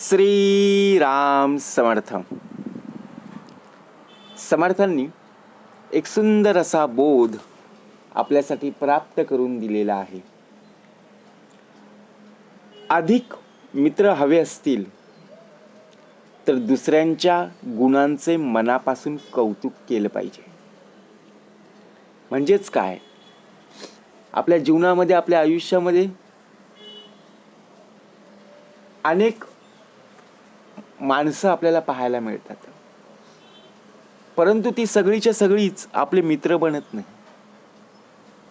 श्रीराम समर्थ. समर्थांनी एक सुंदर असा बोध आपल्यासाठी प्राप्त करून दिलेला आहे. अधिक मित्र हवे असतील तर दुसऱ्यांच्या गुणांचे मनापासून कौतुक केलं पाहिजे. म्हणजेच काय? आपल्या जीवनामध्ये आपल्या आयुष्यामध्ये अनेक माणसं आपल्याला पाहायला मिळतात. परंतु ती सगळीच्या सगळीच आपले मित्र बनत नाही.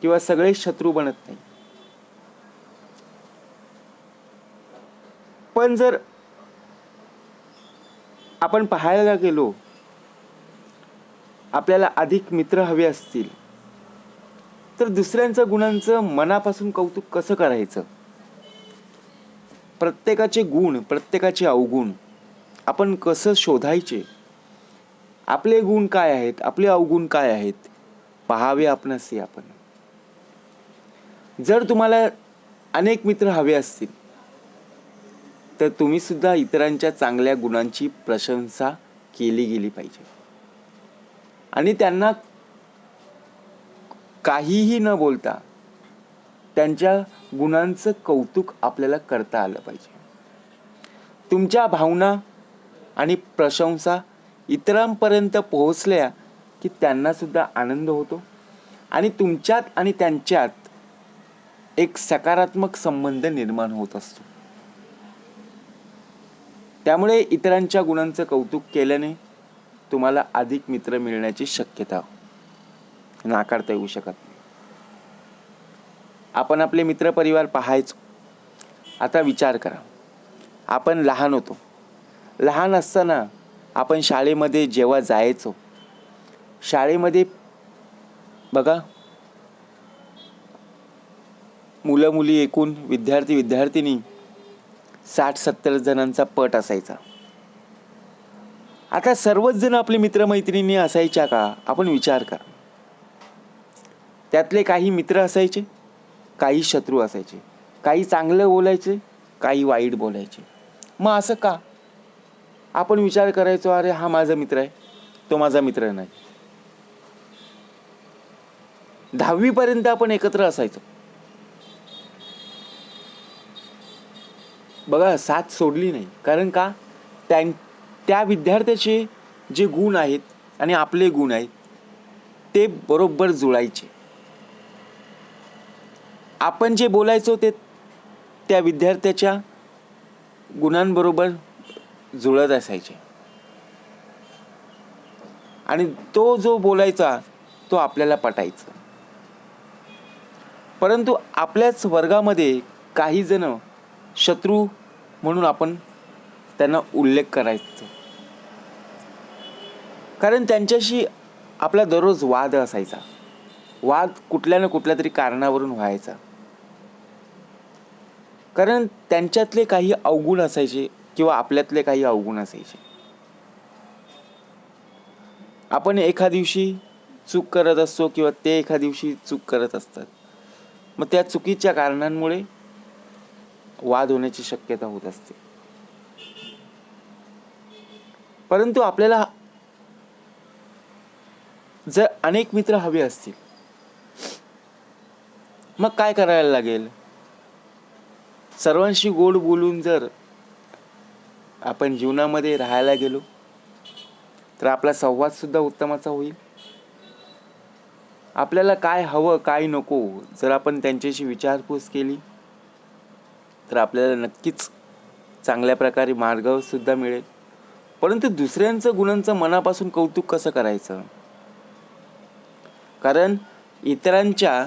किंवा सगळे शत्रू बनत नाही. पण जर आपण पाहायला गेलो आपल्याला अधिक मित्र हवे असतील तर दुसऱ्यांचं गुणांचं मनापासून कौतुक कसं करायचं? प्रत्येकाचे गुण प्रत्येकाचे अवगुण आपण कसं शोधायचे? आपले गुण काय आहेत? आपले अवगुण काय आहेत? पहावे आपणसे आपण. जर तुम्हाला अनेक मित्र हवे असतील तर तुम्ही सुद्धा इतरांच्या चांगल्या गुणांची प्रशंसा केली गेली पाहिजे. आणि त्यांना काहीही न बोलता त्यांच्या गुणांचं कौतुक आपल्याला करता आलं पाहिजे. तुमच्या भावना आणि प्रशंसा इतरांपर्यंत पोहोचल्या की त्यांना सुद्धा आनंद होतो. आणि तुमच्यात आणि त्यांच्यात एक सकारात्मक संबंध निर्माण होत असतो. त्यामुळे इतरांच्या गुणांचं कौतुक केल्याने तुम्हाला अधिक मित्र मिळण्याची शक्यता नाकारता येऊ शकत नाही. आपण आपले मित्रपरिवार पाहायचो. आता विचार करा. आपण लहान होतो. लहान असताना आपण शाळेमध्ये जेव्हा जायचो शाळेमध्ये बघा मुलं मुली एकूण विद्यार्थी विद्यार्थिनी साठ सत्तर जणांचा पट असायचा. आता सर्वच जण आपले मित्रमैत्रिणी असायच्या का? आपण विचार करा. त्यातले काही मित्र असायचे काही शत्रू असायचे काही चांगलं बोलायचे काही वाईट बोलायचे. मग असं का? आपण विचार करायचो अरे हा माझा मित्र आहे. तो माझा मित्र नाही. दहावीपर्यंत आपण एकत्र असायचो. बघा साथ सोडली नाही. कारण का? त्यां त्या विद्यार्थ्याचे जे गुण आहेत आणि आपले गुण आहेत ते बरोबर जुळायचे. आपण जे बोलायचो ते त्या विद्यार्थ्याच्या गुणांबरोबर जुळत असायचे. आणि तो जो बोलायचा तो आपल्याला पटायचा. परंतु आपल्याच वर्गामध्ये काही जण शत्रू म्हणून आपण त्यांना उल्लेख करायचो. कारण त्यांच्याशी आपला दररोज वाद असायचा. वाद कुठल्या ना कुठल्या तरी कारणावरून व्हायचा. कारण त्यांच्यातले काही अवगुण असायचे किंवा आपल्यातले काही अवगुण असायचे. आपण एका दिवशी चूक करत असतो किंवा ते एका दिवशी चूक करत असतात. मग त्या चुकीच्या कारणांमुळे वाद होण्याची शक्यता होत असते. परंतु आपल्याला जर अनेक मित्र हवे असतील मग काय करायला लागेल? सर्वांशी गोड बोलून जर आपण जीवनामध्ये राहायला गेलो तर आपला संवादसुद्धा उत्तमाचा होईल. आपल्याला काय हवं काय नको जर आपण त्यांच्याशी विचारपूस केली तर आपल्याला नक्कीच चांगल्या प्रकारे मार्गसुद्धा मिळेल. परंतु दुसऱ्यांचं गुणांचं मनापासून कौतुक कसं करायचं? कारण इतरांच्या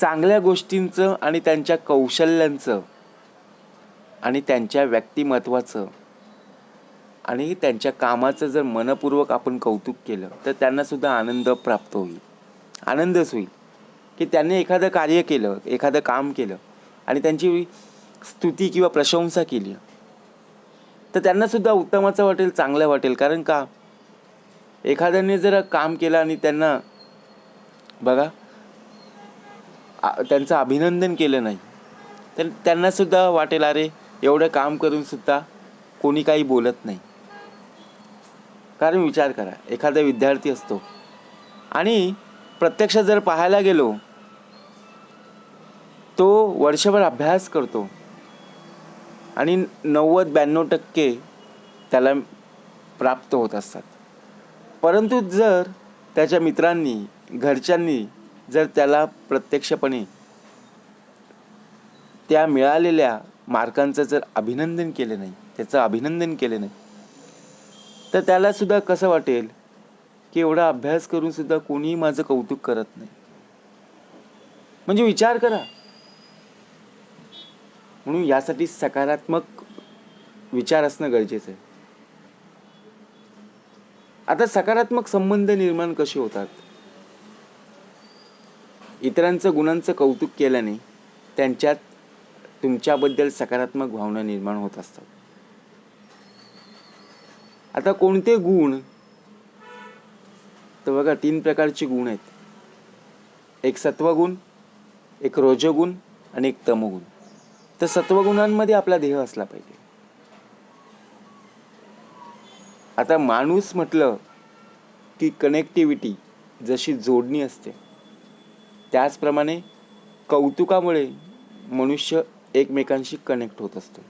चांगल्या गोष्टींचं आणि त्यांच्या कौशल्यांचं आणि त्यांच्या व्यक्तिमत्वाचं आणि त्यांच्या कामाचं जर मनपूर्वक आपण कौतुक केलं तर त्यांना सुद्धा आनंद प्राप्त होईल. आनंदच होईल. की त्यांनी एखादं कार्य केलं एखादं काम केलं आणि त्यांची स्तुती किंवा प्रशंसा केली. तर त्यांनासुद्धा उत्तमाचं वाटेल चांगलं वाटेल. कारण का? एखाद्याने जर काम केलं आणि त्यांना बघा त्यांचं अभिनंदन केलं नाही तर त्यांनासुद्धा वाटेल अरे एवढं काम करूनसुद्धा कोणी काही बोलत नाही. कारण विचार करा. एखादा विद्यार्थी असतो. आणि प्रत्यक्ष जर पाहायला गेलो तो वर्षभर अभ्यास करतो. आणि नव्वद ब्याण्णव टक्के त्याला प्राप्त होत असतात. परंतु जर त्याच्या मित्रांनी घरच्यांनी जर त्याला प्रत्यक्षपणे त्या मिळालेल्या मार्कांचं जर अभिनंदन केलं नाही त्याचं अभिनंदन केलं नाही तर त्याला सुद्धा कसं वाटेल की एवढा अभ्यास करून सुद्धा कोणीही माझं कौतुक करत नाही? म्हणजे विचार करा. म्हणून यासाठी सकारात्मक विचार असणं गरजेचं आहे. आता सकारात्मक संबंध निर्माण कसे होतात? इतरांचं गुणांचं कौतुक केल्याने त्यांच्यात तुमच्याबद्दल सकारात्मक भावना निर्माण होत असतात. आता कोणते गुण? तर बघा तीन प्रकारचे गुण आहेत. एक सत्वगुण एक रोजगुण आणि एक तमगुण. तर सत्वगुणांमध्ये आपला देह असला पाहिजे. आता माणूस म्हटलं की कनेक्टिव्हिटी जशी जोडणी असते त्याचप्रमाणे कौतुकामुळे मनुष्य एकमेकांशी कनेक्ट होत असतो.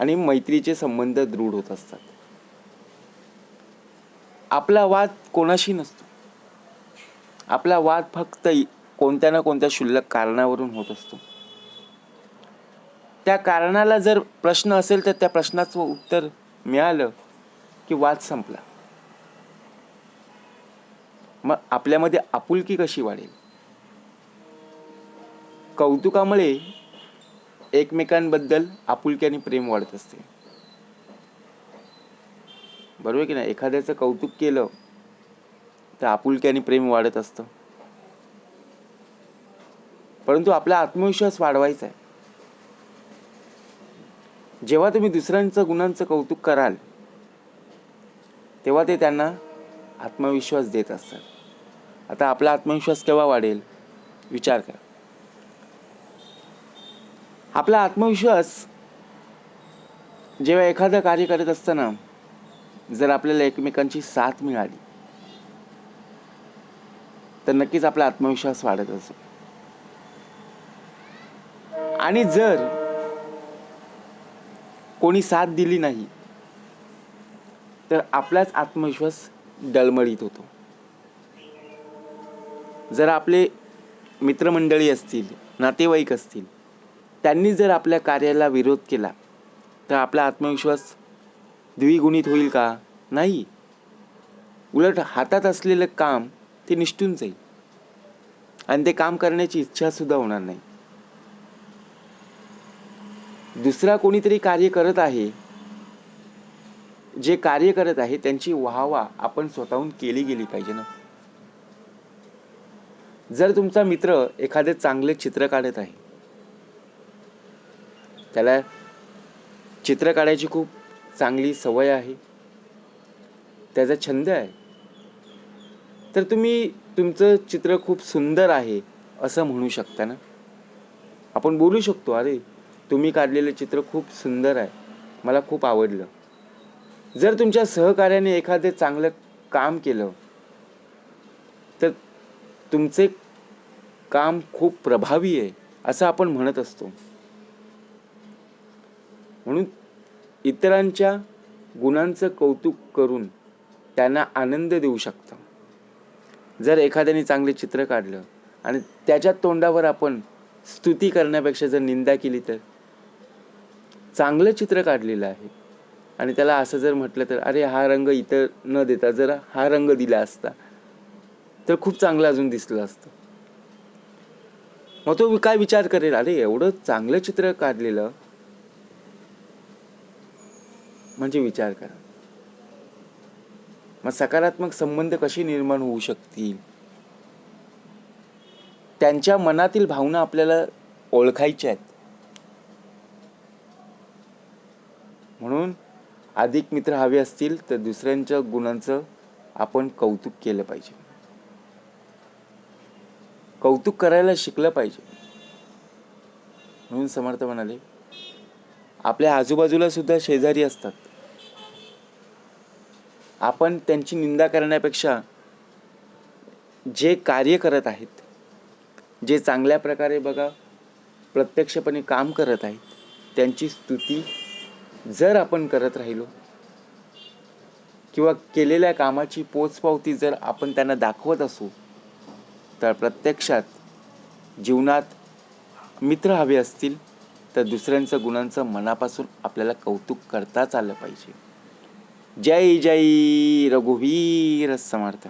आणि मैत्रीचे संबंध दृढ होत असतात. आपला वाद कोणाशी नसतो. आपला वाद फक्त कोणत्या ना कोणत्या क्षुल्लक कारणावरून होत असतो. त्या कारणाला जर प्रश्न असेल तर त्या प्रश्नाचं उत्तर मिळालं की वाद संपला. मग आपल्यामध्ये आपुलकी कशी वाढेल? कौतुकामुळे एकमेकांबद्दल आपुलकी आणि प्रेम वाढत असते. बरोबर की नाही? एखाद्याचं कौतुक केलं तर आपुलकी आणि प्रेम वाढत असतं. परंतु आपला आत्मविश्वास वाढवायचा आहे. जेव्हा तुम्ही दुसऱ्यांचं गुणांचं कौतुक कराल तेव्हा ते त्यांना आत्मविश्वास देत असतात. आता आपला आत्मविश्वास केव्हा वाढेल? विचार करा. आपला आत्मविश्वास जेव्हा एखादं कार्य करत असताना जर आपल्याला एकमेकांची साथ मिळाली तर नक्कीच आपला आत्मविश्वास वाढत असतो आणि जर कोणी साथ दिली नाही तर आपलाच आत्मविश्वास डळमळीत होतो. जर आपले मित्रमंडळी असतील नातेवाईक असतील त्यांनी जर आपल्या कार्याला विरोध केला तर आपला आत्मविश्वास द्विगुणित होईल का? नाही. उलट हातात असलेलं काम ते निष्ठून जाईल. आणि ते काम करण्याची इच्छा सुद्धा होणार नाही. दुसरा कोणीतरी कार्य करत आहे जे कार्य करत आहे त्यांची वाहवा आपण स्वतःहून केली गेली पाहिजे ना? जर तुमचा मित्र एखादे चांगले चित्र काढत आहे त्याला चित्र काढायची खूप चांगली सवय आहे. त्याचा छंद आहे. तर तुम्ही तुमचं चित्र खूप सुंदर आहे असं म्हणू शकता ना? आपण बोलू शकतो अरे तुम्ही काढलेलं चित्र खूप सुंदर आहे. मला खूप आवडलं. जर तुमच्या सहकार्याने एखादं चांगलं काम केलं तर तुमचे काम खूप प्रभावी आहे असं आपण म्हणत असतो. म्हणून इतरांच्या गुणांचं कौतुक करून त्यांना आनंद देऊ शकता. जर एखाद्याने चांगले चित्र काढलं आणि त्याच्या तोंडावर आपण स्तुती करण्यापेक्षा जर निंदा केली तर? चांगलं चित्र काढलेलं आहे आणि त्याला असं जर म्हटलं तर अरे हा रंग इतर न देता जर हा रंग दिला असता. तर खूप चांगलं अजून दिसलं असतं. मग तो काय विचार करेल? अरे एवढं चांगलं चित्र काढलेलं म्हणजे विचार करा. मग सकारात्मक संबंध कशी निर्माण होऊ शकतील? त्यांच्या मनातील भावना आपल्याला ओळखायच्या आहेत. म्हणून अधिक मित्र हवे असतील तर दुसऱ्यांच्या गुणांचं आपण कौतुक केलं पाहिजे. कौतुक करायला शिकलं पाहिजे. म्हणून समर्थ म्हणाले आपल्या आजूबाजूला सुद्धा शेजारी असतात. आपण त्यांची निंदा करण्यापेक्षा जे कार्य करत आहेत जे चांगल्या प्रकारे बघा प्रत्यक्षपणे काम करत आहेत त्यांची स्तुती जर आपण करत राहिलो किंवा केलेल्या कामाची पोचपावती जर आपण त्यांना दाखवत असू तर प्रत्यक्षात जीवनात मित्र हवे असतील तर दुसऱ्यांचं गुणांचं मनापासून आपल्याला कौतुक करताच आलं पाहिजे. जय जय रघुवीर समर्थ।